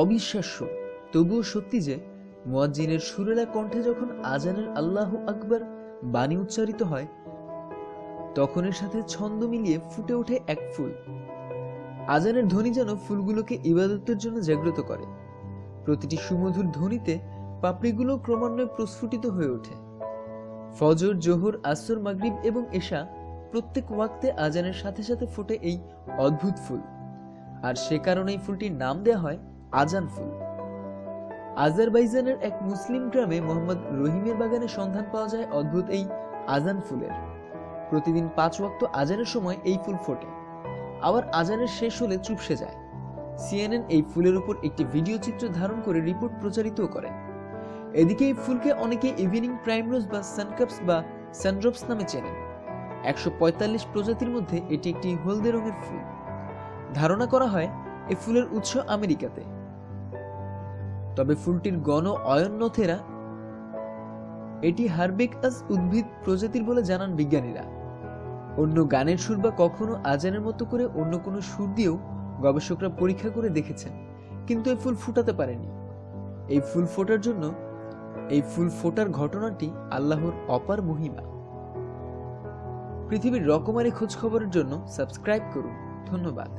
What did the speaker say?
অবিশ্বাস্য। তবুও সত্যি যে, মোয়াজ্জিনের সুরেলা কণ্ঠে যখন আজানের আল্লাহ আকবার বাণী উচ্চারিত হয়, তখন এর সাথে ছন্দ মিলিয়ে ফুটে ওঠে এক ফুল। আজানের ধ্বনি যেন ফুলগুলোকে ইবাদতের জন্য জাগ্রত করে। প্রতিটি সুমধুর ধ্বনিতে পাপড়িগুলো ক্রমান্বয়ে প্রস্ফুটিত হয়ে ওঠে। ফজর, জোহর, আসর, মাগরিব এবং এশা প্রত্যেক ওয়াক্তে আজানের সাথে সাথে ফোটে এই অদ্ভুত ফুল। আর সে কারণে এই ফুলটির নাম দেওয়া হয় আজান ফুল। আজারবাইজানের এক মুসলিম গ্রামে মোহাম্মদ রহিমের বাগানে সন্ধান পাওয়া যায় অদ্ভুত এই আজান ফুলের। প্রতিদিন পাঁচ ওয়াক্ত আজানের সময় এই ফুল ফোটে। আবার আজানের শেষ হলে চুপসে যায়। সিএনএন এই ফুলের উপর একটি ভিডিও চিত্র ধারণ করে রিপোর্ট প্রচারিত করে। এদিকে এই ফুলকে অনেকে ইভিনিং প্রাইমরোজ বা সানকাপস বা সানড্রপস নামে চেনেন। একশো পঁয়তাল্লিশ প্রজাতির মধ্যে এটি একটি হলদে রঙের ফুল। ধারণা করা হয় এই ফুলের উৎস আমেরিকাতে। তবে ফুলটির গণ অয়ন্নথেরা এটি হারবেকাস উদ্ভিদ প্রজাতির বলে জানান বিজ্ঞানীরা। অন্য গানের সুর বা কখনো আজানের মতো করে অন্য কোনো সুর দিয়েও গবেষকরা পরীক্ষা করে দেখেছেন, কিন্তু এই ফুল ফুটাতে পারেনি। এই ফুল ফোটার জন্য এই ফুল ফোটার ঘটনাটি আল্লাহর অপার মহিমা। পৃথিবীর রকমারি খোঁজ খবরের জন্য সাবস্ক্রাইব করুন। ধন্যবাদ।